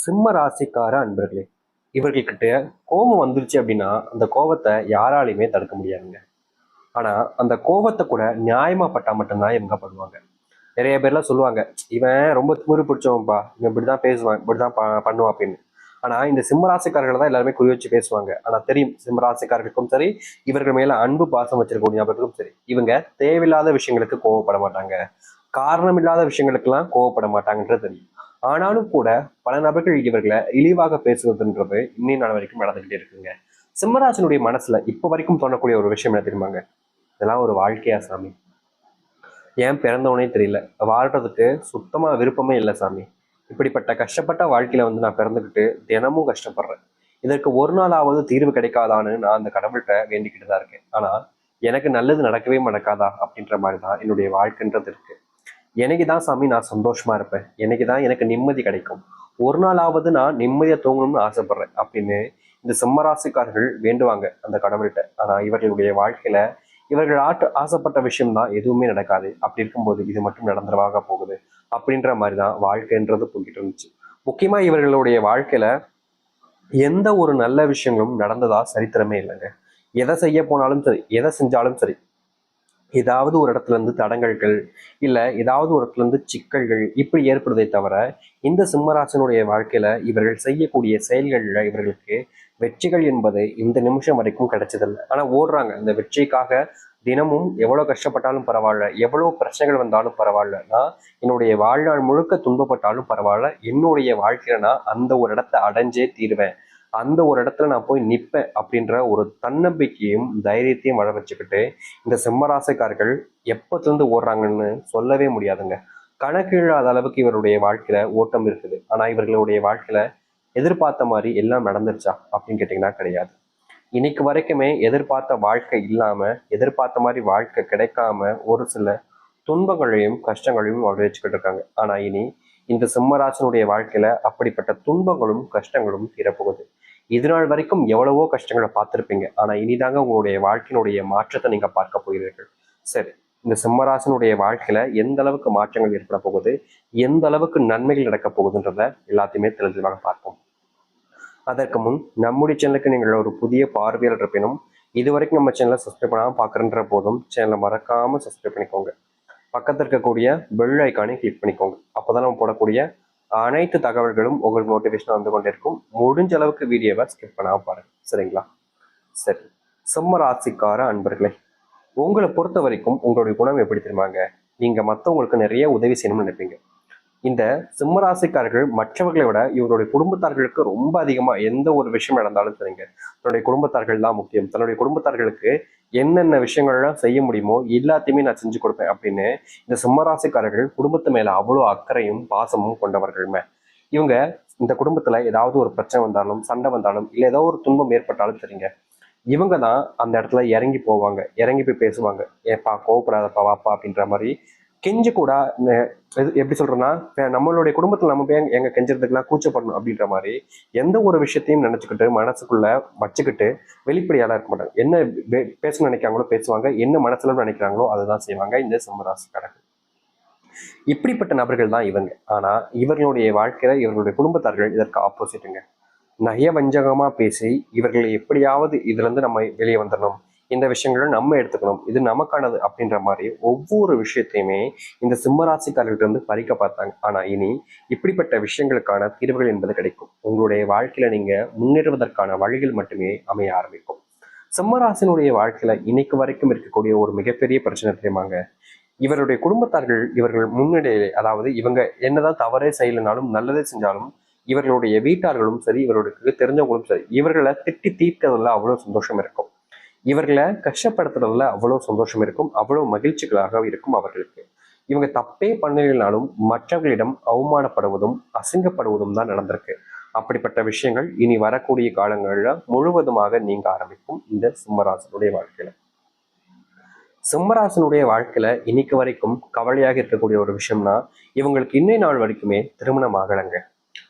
சிம்ம ராசிக்கார அன்பர்களே இவர்கள்கிட்ட கோபம் வந்துருச்சு அப்படின்னா அந்த கோபத்தை யாராலையுமே தடுக்க முடியாதுங்க. ஆனா அந்த கோபத்தை கூட நியாயமாக பட்டா மட்டும்தான் இவங்க பண்ணுவாங்க. நிறைய பேர்லாம் சொல்லுவாங்க இவன் ரொம்ப திமிரு பிடிச்சவன்ப்பா இவன் இப்படி தான் பேசுவான் இப்படிதான் ப- பண்ணுவான் அப்படின்னு. ஆனால் இந்த சிம்மராசிக்காரர்களை தான் எல்லாருமே குறி வச்சு பேசுவாங்க. ஆனால் தெரியும் சிம்மராசிக்காரர்களுக்கும் சரி இவர்கள் மேலே அன்பு பாசம் வச்சிருக்கக்கூடிய நபர்களுக்கும் சரி இவங்க தேவையில்லாத விஷயங்களுக்கு கோவப்பட மாட்டாங்க. காரணம் இல்லாத விஷயங்களுக்கெல்லாம் கோவப்பட மாட்டாங்கன்றது தெரியும். ஆனாலும் கூட பல நபர்கள் இவர்களை இழிவாக பேசுவதுன்றது இன்னும் நாள் வரைக்கும் நடந்துகிட்டே இருக்குங்க. சிம்மராசனுடைய மனசுல இப்ப வரைக்கும் தோணக்கூடிய ஒரு விஷயம் என்ன தெரியுமாங்க? இதெல்லாம் ஒரு வாழ்க்கையா சாமி? ஏன் பிறந்தவனே தெரியல. வாழ்றதுக்கு சுத்தமா விருப்பமே இல்லை சாமி. இப்படிப்பட்ட கஷ்டப்பட்ட வாழ்க்கையில வந்து நான் பிறந்துக்கிட்டு தினமும் கஷ்டப்படுறேன். இதற்கு ஒரு நாளாவது தீர்வு கிடைக்காதான்னு நான் அந்த கடவுள்கிட்ட வேண்டிக்கிட்டு தான் இருக்கேன். ஆனா எனக்கு நல்லது நடக்கவே நடக்காதா அப்படின்ற மாதிரி தான் என்னுடைய வாழ்க்கைன்றது இருக்கு. எனக்கு தான் சாமி நான் சந்தோஷமா இருப்பேன். எனக்கு தான் எனக்கு நிம்மதி கிடைக்கும். ஒரு நாளாவது நான் நிம்மதியை தூங்கணும்னு ஆசைப்படுறேன் அப்படின்னு இந்த சிம்மராசிக்காரர்கள் வேண்டுவாங்க அந்த கடவுள்கிட்ட. ஆனால் இவர்களுடைய வாழ்க்கையில இவர்கள் ஆட்டு ஆசைப்பட்ட விஷயம் தான் எதுவுமே நடக்காது. அப்படி இருக்கும்போது இது மட்டும் நடந்துருவாக போகுது அப்படின்ற மாதிரி தான் வாழ்க்கைன்றது போய்கிட்டு இருந்துச்சு. முக்கியமாக இவர்களுடைய வாழ்க்கையில எந்த ஒரு நல்ல விஷயங்களும் நடந்ததா சரித்திரமே இல்லைங்க. எதை செய்ய போனாலும் சரி எதை செஞ்சாலும் சரி ஏதாவது ஒரு இடத்துல இருந்து தடங்கல்கள் இல்லை ஏதாவது ஒரு இடத்துல இருந்து சிக்கல்கள் இப்படி ஏற்படுதே தவிர இந்த சிம்மராசனுடைய வாழ்க்கையில இவர்கள் செய்யக்கூடிய செயல்களில் இவர்களுக்கு வெற்றிகள் என்பது இந்த நிமிஷம் வரைக்கும் கிடைச்சதில்லை. ஆனால் ஓடுறாங்க. இந்த வெற்றிக்காக தினமும் எவ்வளோ கஷ்டப்பட்டாலும் பரவாயில்ல எவ்வளோ பிரச்சனைகள் வந்தாலும் பரவாயில்ல நான் என்னுடைய வாழ்நாள் முழுக்க துன்பப்பட்டாலும் பரவாயில்ல என்னுடைய வாழ்க்கையில நான் அந்த ஒரு இடத்த அடைஞ்சே தீருவேன். அந்த ஒரு இடத்துல நான் போய் நிற்பேன் அப்படின்ற ஒரு தன்னம்பிக்கையும் தைரியத்தையும் வளர வச்சுக்கிட்டு இந்த சிம்மராசிக்காரர்கள் எப்பத்துலேருந்து ஓடுறாங்கன்னு சொல்லவே முடியாதுங்க. கணக்கில்லாத அளவுக்கு இவருடைய வாழ்க்கையில ஓட்டம் இருக்குது. ஆனால் இவர்களுடைய வாழ்க்கையில எதிர்பார்த்த மாதிரி எல்லாம் நடந்துருச்சா அப்படின்னு கேட்டிங்கன்னா கிடையாது. இன்னைக்கு வரைக்குமே எதிர்பார்த்த வாழ்க்கை இல்லாம எதிர்பார்த்த மாதிரி வாழ்க்கை கிடைக்காம ஒரு சில துன்பங்களையும் கஷ்டங்களையும் வச்சுக்கிட்டு இருக்காங்க. ஆனால் இனி இந்த சிம்மராசனுடைய வாழ்க்கையில அப்படிப்பட்ட துன்பங்களும் கஷ்டங்களும் தீரப்போகுது. இது நாள் வரைக்கும் எவ்வளவோ கஷ்டங்களை பார்த்திருப்பீங்க. ஆனா இனிதாங்க உங்களுடைய வாழ்க்கையினுடைய மாற்றத்தை நீங்க பார்க்க போகிறீர்கள். சரி இந்த சிம்மராசனுடைய வாழ்க்கையில எந்த அளவுக்கு மாற்றங்கள் ஏற்பட போகுது? எந்த அளவுக்கு நன்மைகள் நடக்க போகுதுன்றத எல்லாத்தையுமே தெளிவாக பார்ப்போம். அதற்கு முன் நம்முடைய சேனலுக்கு நீங்கள் ஒரு புதிய பார்வையாளர் இருப்பினும் இது வரைக்கும் நம்ம சேனலை சப்ஸ்கிரைப் பண்ணாமல் பார்க்குறன்ற போதும் சேனலை மறக்காம சப்ஸ்கிரைப் பண்ணிக்கோங்க. பக்கத்தில் இருக்கக்கூடிய பெல் ஐக்கானை கிளிக் பண்ணிக்கோங்க. அப்போதான் நம்ம போடக்கூடிய அனைத்து தகவல்களும் உங்களுக்கு நோட்டிஃபிகேஷன் வந்து கொண்டிருக்கும். முடிஞ்ச அளவுக்கு வீடியோவை ஸ்கிப் பண்ணாமல் பாருங்க. சரிங்களா? சரி. சிம்ம ராசிக்கார அன்பர்களே உங்களை பொறுத்த வரைக்கும் உங்களுடைய குணம் எப்படி தெரியுமாங்க? நீங்கள் மற்றவங்களுக்கு நிறைய உதவி செய்யணும்னு நினைப்பீங்க. இந்த சிம்ம ராசிக்காரர்கள் மற்றவர்களை விட இவருடைய குடும்பத்தார்களுக்கு ரொம்ப அதிகமாக எந்த ஒரு விஷயம் நடந்தாலும் சரிங்க. தன்னுடைய குடும்பத்தார்கள் தான் முக்கியம். தன்னுடைய குடும்பத்தார்களுக்கு என்னென்ன விஷயங்கள்லாம் செய்ய முடியுமோ எல்லாத்தையுமே நான் செஞ்சு கொடுப்பேன் அப்படின்னு இந்த சிம்மராசிக்காரர்கள் குடும்பத்து மேல அவ்வளோ அக்கறையும் பாசமும் கொண்டவர்களுமே இவங்க இந்த குடும்பத்துல ஏதாவது ஒரு பிரச்சனை வந்தாலும் சண்டை வந்தாலும் இல்லை ஏதோ ஒரு துன்பம் ஏற்பட்டாலும் சரிங்க இவங்க தான் அந்த இடத்துல இறங்கி போவாங்க. இறங்கி போய் பேசுவாங்க. ஏப்பா கோவப்படாதப்பா வாப்பா அப்படின்ற மாதிரி கெஞ்சு கூட எது- எப்படி சொல்றேன்னா நம்மளுடைய குடும்பத்துல நம்ம போய் எங்க- எங்க கூச்சப்படணும் அப்படின்ற மாதிரி எந்த ஒரு விஷயத்தையும் நினைச்சுக்கிட்டு மனசுக்குள்ள வச்சுக்கிட்டு வெளிப்படையால இருக்க மாட்டாங்க. என்ன பே- பேச நினைக்கிறாங்களோ பேசுவாங்க என்ன மனசுல நினைக்கிறாங்களோ அதுதான் செய்வாங்க. இந்த சிம்மராசிக்காரர்கள் இப்படிப்பட்ட நபர்கள் தான் இவங்க. ஆனா இவர்களுடைய வாழ்க்கையில இவர்களுடைய குடும்பத்தார்கள் இதற்கு ஆப்போசிட்டுங்க நகைய வஞ்சகமா பேசி இவர்களை எப்படியாவது இதுல இருந்து நம்ம வெளியே வந்துடணும் இந்த விஷயங்களை நம்ம எடுத்துக்கணும். இது நமக்கானது அப்படின்ற மாதிரி ஒவ்வொரு விஷயத்தையுமே இந்த சிம்மராசிக்காரர்கிட்ட இருந்து பறிக்க பார்த்தாங்க. ஆனா இனி இப்படிப்பட்ட விஷயங்களுக்கான தீர்வுகள் என்பது கிடைக்கும். உங்களுடைய வாழ்க்கையில நீங்க முன்னேறுவதற்கான வழிகள் மட்டுமே அமைய ஆரம்பிக்கும். சிம்மராசினுடைய வாழ்க்கையில இன்னைக்கு வரைக்கும் இருக்கக்கூடிய ஒரு மிகப்பெரிய பிரச்சனை தெரியுமாங்க? இவருடைய குடும்பத்தார்கள் இவர்கள் முன்னிலையிலே அதாவது இவங்க என்னதான் தவறே செய்யலைனாலும் நல்லதே செஞ்சாலும் இவர்களுடைய வீட்டார்களும் சரி இவர்களுக்கு தெரிஞ்சவங்களும் சரி இவர்களை திட்டி தீர்க்கிறதுல அவ்வளவு சந்தோஷம் இருக்கும். இவர்களை கஷ்டப்படுத்துறதுல அவ்வளவு சந்தோஷம் இருக்கும் அவ்வளவு மகிழ்ச்சிகளாக இருக்கும் அவர்களுக்கு. இவங்க தப்பே பண்ணலைனாலும் மற்றவர்களிடம் அவமானப்படுவதும் அசிங்கப்படுவதும் தான் நடந்திருக்கு. அப்படிப்பட்ட விஷயங்கள் இனி வரக்கூடிய காலங்களில் முழுவதுமாக நீங்க ஆரம்பிக்கும் இந்த சிம்மராசனுடைய வாழ்க்கையில. சிம்மராசனுடைய வாழ்க்கையில இன்னைக்கு வரைக்கும் கவலையாக இருக்கக்கூடிய ஒரு விஷயம்னா இவங்களுக்கு இன்னை நாள் வரைக்குமே திருமணம் ஆகலைங்க.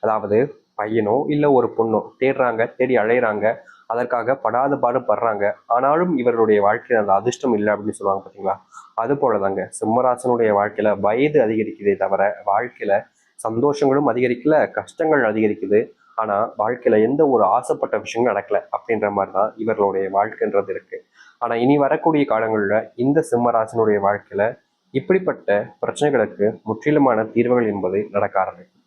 அதாவது பையனோ இல்லை ஒரு பொண்ணோ தேடுறாங்க தேடி அழையிறாங்க அதற்காக படாத பாடு படுறாங்க. ஆனாலும் இவர்களுடைய வாழ்க்கையில அந்த அதிர்ஷ்டம் இல்லை அப்படின்னு சொல்லுவாங்க பாத்தீங்களா? அது போலதாங்க. சிம்மராசனுடைய வாழ்க்கையில வயது அதிகரிக்குதே தவிர வாழ்க்கையில சந்தோஷங்களும் அதிகரிக்கல கஷ்டங்கள் அதிகரிக்குது. ஆனா வாழ்க்கையில எந்த ஒரு ஆசைப்பட்ட விஷயங்கள் நடக்கல அப்படின்ற மாதிரி தான் இவர்களுடைய வாழ்க்கைன்றது இருக்கு. ஆனா இனி வரக்கூடிய காலங்களில் இந்த சிம்மராசனுடைய வாழ்க்கையில இப்படிப்பட்ட பிரச்சனைகளுக்கு முற்றிலுமான தீர்வுகள் என்பது நடக்க ஆரம்பிக்கும்.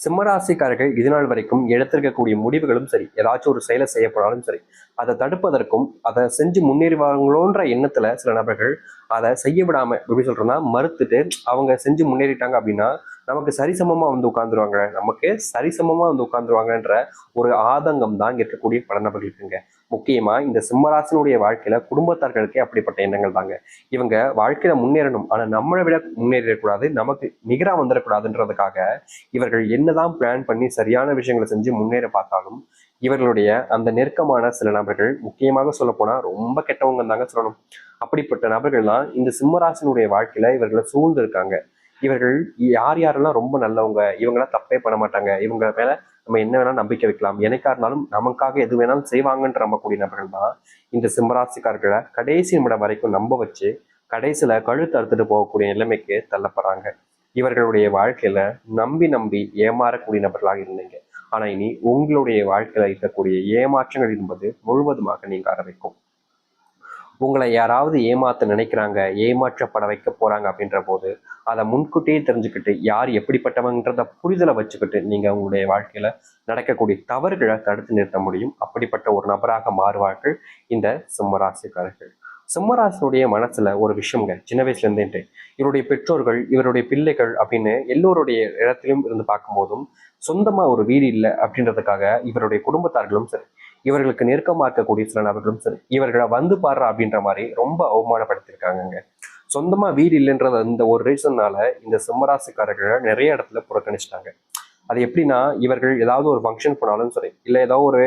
சிம்மராசிக்காரர்கள் இதுநாள் வரைக்கும் எடுத்திருக்கக்கூடிய முடிவுகளும் சரி ஏதாச்சும் ஒரு செயலை செய்யப்படாலும் சரி அதை தடுப்பதற்கும் அதை செஞ்சு முன்னேறுவாங்களோன்ற எண்ணத்துல சில நபர்கள் அதை செய்ய விடாம எப்படி சொல்றோம்னா மறுத்துட்டு அவங்க செஞ்சு முன்னேறிட்டாங்க அப்படின்னா நமக்கு சரிசமமாக வந்து உட்காந்துருவாங்க நமக்கு சரிசமமாக வந்து உட்காந்துருவாங்கன்ற ஒரு ஆதங்கம் தான் இங்கே இருக்கக்கூடிய பல நபர்களுக்குங்க. முக்கியமாக இந்த சிம்மராசனுடைய வாழ்க்கையில் குடும்பத்தார்களுக்கே அப்படிப்பட்ட எண்ணங்கள் தாங்க. இவங்க வாழ்க்கையில் முன்னேறணும். ஆனால் நம்மளை விட முன்னேறக்கூடாது நமக்கு நிகராக வந்துடக்கூடாதுன்றதுக்காக இவர்கள் என்னதான் பிளான் பண்ணி சரியான விஷயங்களை செஞ்சு முன்னேற பார்த்தாலும் இவர்களுடைய அந்த நெருக்கமான சில நபர்கள் முக்கியமாக சொல்ல போனா ரொம்ப கெட்டவங்க தாங்க சொல்லணும். அப்படிப்பட்ட நபர்கள்லாம் இந்த சிம்மராசனுடைய வாழ்க்கையில இவர்களை சூழ்ந்து இருக்காங்க இவர்கள் யார் யாரெல்லாம் ரொம்ப நல்லவங்க இவங்கெல்லாம் தப்பே பண்ண மாட்டாங்க இவங்க மேல நம்ம என்ன வேணாலும் நம்பிக்கை வைக்கலாம். எனக்கா இருந்தாலும் நமக்காக எது வேணாலும் செய்வாங்கன்ற நம்பக்கூடிய நபர்கள் தான் இந்த சிம்மராசிக்காரர்களை கடைசி நிமிடம் வரைக்கும் நம்ப வச்சு கடைசியில கழுத்து அறுத்துட்டு போகக்கூடிய நிலைமைக்கு தள்ளப்படுறாங்க. இவர்களுடைய வாழ்க்கையில நம்பி நம்பி ஏமாறக்கூடிய நபர்களாக இருந்தீங்க. ஆனா இனி உங்களுடைய வாழ்க்கையில இருக்கக்கூடிய ஏமாற்றங்கள் என்பது முழுவதுமாக நீங்க ஆரம்பிக்கும். உங்களை யாராவது ஏமாத்த நினைக்கிறாங்க ஏமாற்றப்பட வைக்க போறாங்க அப்படின்ற போது அதை முன்கூட்டியே தெரிஞ்சுக்கிட்டு யார் எப்படிப்பட்டவங்கன்றத புரிதலை வச்சுக்கிட்டு நீங்க உங்களுடைய வாழ்க்கையில நடக்கக்கூடிய தவறுகளை தடுத்து நிறுத்த முடியும். அப்படிப்பட்ட ஒரு நபராக மாறுவார்கள் இந்த சிம்மராசிக்காரர்கள். சிம்மராசினுடைய மனசுல ஒரு விஷயங்க சின்ன வயசுல இருந்தேன்ட்டு. இவருடைய பெற்றோர்கள் இவருடைய பிள்ளைகள் அப்படின்னு எல்லோருடைய இடத்திலும் இருந்து பார்க்கும்போதும் சொந்தமா ஒரு வீடு இல்லை அப்படின்றதுக்காக இவருடைய குடும்பத்தார்களும் சரி இவர்களுக்கு நெருக்கமாக இருக்கக்கூடிய சில நபர்களும் சரி இவர்களை வந்து பாடுற அப்படின்ற மாதிரி ரொம்ப அவமானப்படுத்தியிருக்காங்கங்க. சொந்தமாக வீடு இல்லைன்றது இந்த ஒரு ரீசன்னால இந்த சிம்மராசிக்காரர்களை நிறைய இடத்துல புறக்கணிச்சிட்டாங்க. அது எப்படின்னா இவர்கள் ஏதாவது ஒரு ஃபங்க்ஷன் போனாலும் சரி இல்லை ஏதாவது ஒரு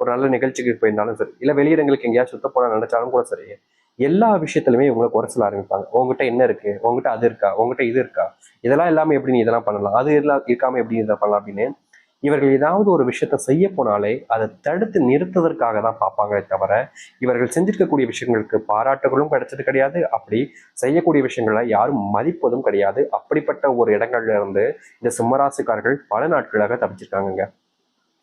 ஒரு நல்ல நிகழ்ச்சிக்கு போயிருந்தாலும் சரி இல்லை வெளியிடங்களுக்கு எங்கேயாவது சுத்த போனால் நினைச்சாலும் கூட சரி எல்லா விஷயத்துலையுமே இவங்களை குறை சொல்ல ஆரம்பிப்பாங்க. உங்ககிட்ட என்ன இருக்கு? உங்ககிட்ட அது இருக்கா? உங்ககிட்ட இது இருக்கா? இதெல்லாம் எல்லாமே எப்படி நீ இதெல்லாம் பண்ணலாம்? அது எல்லாம் இருக்காம எப்படி இதெல்லாம் பண்ணலாம் அப்படின்னு இவர்கள் ஏதாவது ஒரு விஷயத்த செய்ய போனாலே அதை தடுத்து நிறுத்துவதற்காக தான் பார்ப்பாங்களே தவிர இவர்கள் செஞ்சிருக்கக்கூடிய விஷயங்களுக்கு பாராட்டுகளும் கிடைச்சது கிடையாது. அப்படி செய்யக்கூடிய விஷயங்களை யாரும் மதிப்பதும் கிடையாது. அப்படிப்பட்ட ஒரு இடங்கள்ல இருந்து இந்த சிம்மராசிக்காரர்கள் பல நாட்களாக தப்பிச்சிருக்காங்கங்க.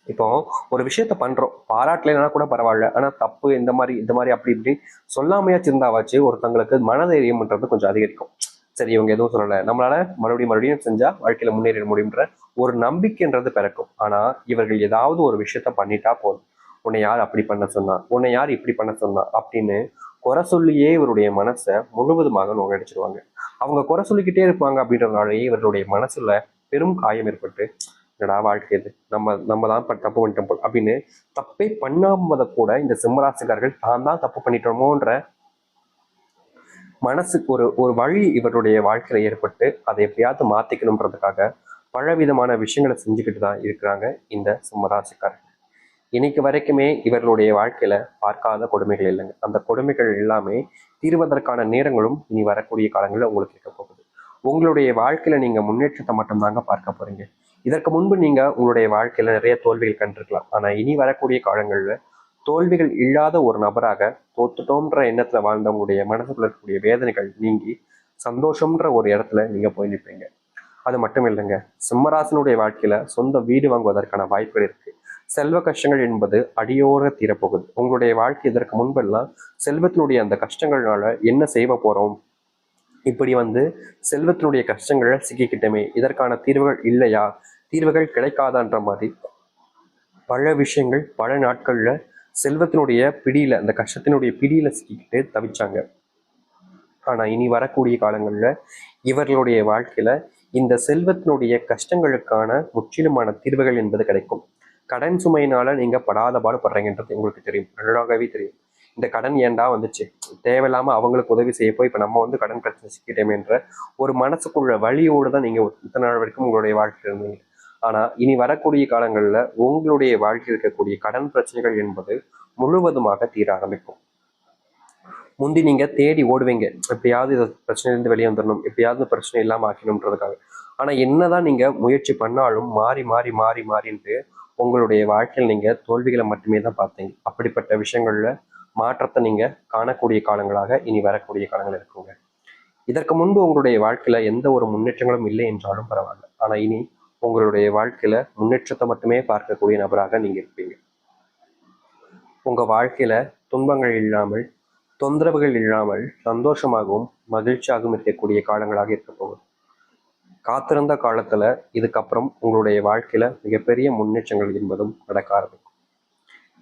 இப்போ ஒரு விஷயத்த பண்றோம். பாராட்டலைன்னா கூட பரவாயில்ல. ஆனா தப்பு இந்த மாதிரி இந்த மாதிரி அப்படி இப்படி சொல்லாமையா இருந்தாவாச்சு ஒருத்தங்களுக்கு மனதைரியம்ன்றது கொஞ்சம் அதிகரிக்கும். சரி இவங்க எதுவும் சொல்லலை. நம்மளால மறுபடியும் மறுபடியும் செஞ்சா வாழ்க்கையில முன்னேறிட முடியுன்ற ஒரு நம்பிக்கைன்றது பிறக்கும். ஆனா இவர்கள் ஏதாவது ஒரு விஷயத்த பண்ணிட்டா போதும். உன்னை யார் அப்படி பண்ண சொன்னா? உன்னை யார் இப்படி பண்ண சொன்னா? அப்படின்னு குறை சொல்லியே இவருடைய மனசை முழுவதுமாக நோக்கடிச்சிருவாங்க அவங்க குறை சொல்லிக்கிட்டே இருப்பாங்க அப்படின்றதுனாலேயே இவர்களுடைய மனசுல பெரும் காயம் ஏற்பட்டு என்னடா வாழ்க்கை இது? நம்ம நம்ம தான் தப்பு பண்ணிட்டோம் போல். அப்படின்னு தப்பே பண்ணாமதை கூட இந்த சிம்மராசிக்காரர்கள் தான் தான் தப்பு பண்ணிட்டோமோன்ற மனசுக்கு ஒரு ஒரு வழி இவருடைய வாழ்க்கையில் ஏற்பட்டு அதை எப்படியாவது மாற்றிக்கணுன்றதுக்காக பலவிதமான விஷயங்களை செஞ்சுக்கிட்டு தான் இருக்கிறாங்க இந்த சிம்மராசிக்காரர்கள். இன்னைக்கு வரைக்குமே இவர்களுடைய வாழ்க்கையில பார்க்காத கொடுமைகள் இல்லைங்க. அந்த கொடுமைகள் எல்லாமே தீர்வதற்கான நேரங்களும் இனி வரக்கூடிய காலங்களில் உங்களுக்கு இருக்க போகுது. உங்களுடைய வாழ்க்கையில நீங்க முன்னேற்றத்தை மட்டும்தாங்க பார்க்க போறீங்க. இதற்கு முன்பு நீங்க உங்களுடைய வாழ்க்கையில நிறைய தோல்விகள் கண்டிருக்கலாம். ஆனா இனி வரக்கூடிய காலங்களில் தோல்விகள் இல்லாத ஒரு நபராக தோத்துட்டோம்ன்ற எண்ணத்துல வாழ்ந்தவங்களுடைய மனசுக்குள்ள இருக்கக்கூடிய வேதனைகள் நீங்கி சந்தோஷம்ன்ற ஒரு இடத்துல நீங்க போய் நிற்பீங்க அது மட்டும் இல்லைங்க. சிம்மராசனுடைய வாழ்க்கையில சொந்த வீடு வாங்குவதற்கான வாய்ப்புகள் இருக்கு. செல்வ கஷ்டங்கள் என்பது அடியோர தீரப்போகுது. உங்களுடைய வாழ்க்கை இதற்கு முன்பெல்லாம் செல்வத்தினுடைய அந்த கஷ்டங்கள்னால என்ன செய்ய போறோம்? இப்படி வந்து செல்வத்தினுடைய கஷ்டங்களை சிக்கிக்கிட்டமே. இதற்கான தீர்வுகள் இல்லையா? தீர்வுகள் கிடைக்காதான்ற மாதிரி பல விஷயங்கள் பல நாட்களில் செல்வத்தினுடைய பிடியில அந்த கஷ்டத்தினுடைய பிடியில சிக்கிக்கிட்டு தவிச்சாங்க. ஆனா இனி வரக்கூடிய காலங்கள்ல இவர்களுடைய வாழ்க்கையில இந்த செல்வத்தினுடைய கஷ்டங்களுக்கான முற்றிலுமான தீர்வுகள் என்பது கிடைக்கும். கடன் சுமையினால நீங்க படாத பாடுபடுறீங்கன்றது உங்களுக்கு தெரியும். நல்லாவே தெரியும். இந்த கடன் ஏன்டா வந்துச்சு? தேவையில்லாம அவங்களுக்கு உதவி செய்ய போய் இப்ப நம்ம வந்து கடன் பிரச்சனை சிக்கிட்டோமேன்ற ஒரு மனசுக்குள்ள வழியோடு தான் நீங்க இத்தனை நாள் வரைக்கும் உங்களுடைய வாழ்க்கையில் இருந்தீங்க. ஆனால் இனி வரக்கூடிய காலங்களில் உங்களுடைய வாழ்க்கையில் இருக்கக்கூடிய கடன் பிரச்சனைகள் என்பது முழுவதுமாக தீர ஆரம்பிக்கும். முந்தி நீங்கள் தேடி ஓடுவீங்க. எப்படியாவது இந்த பிரச்சனையிலிருந்து வெளியே வந்துடணும் எப்படியாவது இந்த பிரச்சனை இல்லாமல் ஆக்கணுன்றதுக்காக ஆனால் என்னதான் நீங்கள் முயற்சி பண்ணாலும் மாறி மாறி மாறி மாறின்ட்டு உங்களுடைய வாழ்க்கையில் நீங்கள் தோல்விகளை மட்டுமே தான் பார்த்தீங்க. அப்படிப்பட்ட விஷயங்களில் மாற்றத்தை நீங்கள் காணக்கூடிய காலங்களாக இனி வரக்கூடிய காலங்கள் இருக்குங்க. இதற்கு முன்பு உங்களுடைய வாழ்க்கையில் எந்த ஒரு முன்னேற்றங்களும் இல்லை என்றாலும் பரவாயில்ல. ஆனால் இனி உங்களுடைய வாழ்க்கையில் முன்னேற்றத்தை மட்டுமே பார்க்கக்கூடிய நபராக நீங்கள் இருப்பீங்க. உங்கள் வாழ்க்கையில் துன்பங்கள் இல்லாமல் தொந்தரவுகள் இல்லாமல் சந்தோஷமாகவும் மகிழ்ச்சியாகவும் இருக்கக்கூடிய காலங்களாக இருக்க போகுது. காத்திருந்த காலத்தில் இதுக்கப்புறம் உங்களுடைய வாழ்க்கையில் மிகப்பெரிய முன்னேற்றங்கள் என்பதும் நடக்க ஆரம்பிக்கும்.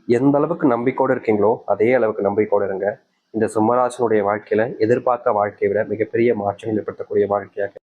எந்த அளவுக்கு நம்பிக்கையோடு இருக்கீங்களோ அதே அளவுக்கு நம்பிக்கையோடு இருங்க. இந்த சிம்மராசனுடைய வாழ்க்கையில் எதிர்பார்த்த வாழ்க்கையை விட மிகப்பெரிய மாற்றங்கள் ஏற்படுத்தக்கூடிய வாழ்க்கையாக